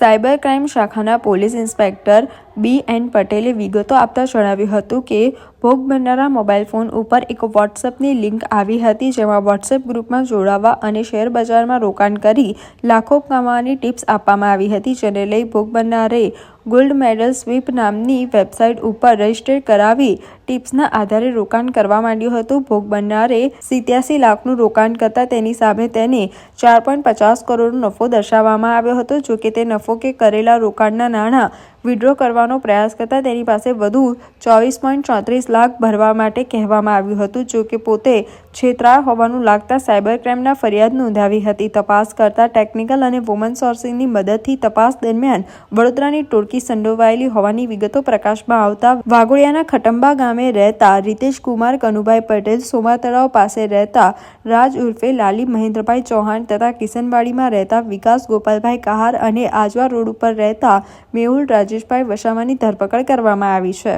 Cyber crime શાખાના police inspector B N પટેલે વિગતો આપતા જણાવ્યું હતું કે, ભોગ બનનારા મોબાઈલ ફોન ઉપર એક વોટ્સએપની લિંક આવી હતી, જેમાં વોટ્સએપ ગ્રુપમાં જોડાવા અને શેર બજારમાં રોકાણ કરી લાખો કમાવાની ટિપ્સ આપવામાં આવી હતી, જેને લઈ ભોગ બનનારે ગોલ્ડ મેડલ સ્વીપ નામની વેબસાઇટ ઉપર રજિસ્ટર કરાવી ટિપ્સના આધારે રોકાણ કરવા માંડ્યું હતું. ભોગ બનનારે સિત્યાસી લાખનું રોકાણ કરતા તેની સામે તેને ચાર પોઈન્ટ પચાસ કરોડનો નફો દર્શાવવામાં આવ્યો હતો. જો કે તે નફો કે કરેલા રોકાણના નાણાં વિડ્રો કરવાનો પ્રયાસ કરતા તેની પાસે વધુ ચોવીસ પોઈન્ટ ચોત્રીસ લાખ ભરવા માટે કહેવામાં આવ્યું હતું, જો કે પોતે છેતરાળ હોવાનું લાગતા સાયબર ક્રાઇમના ફરિયાદ નોંધાવી હતી. તપાસ કરતા ટેકનિકલ અને વુમન સોર્સિંગની મદદથી તપાસ દરમિયાન વડોદરાની ટોળકી સંડોવાયેલી હોવાની વિગતો પ્રકાશમાં આવતા વાઘોડિયાના ખટંબા ગામે રહેતા રીતેશ કુમાર, કનુભાઈ પટેલ, સોમા તળાવ પાસે રહેતા રાજ ઉર્ફે લાલી મહેન્દ્રભાઈ ચૌહાણ તથા કિશનવાડીમાં રહેતા વિકાસ ગોપાલભાઈ કહાર અને આજવા રોડ ઉપર રહેતા મેહુલ રાજેશભાઈ વસાવાની ધરપકડ કરવામાં આવી છે.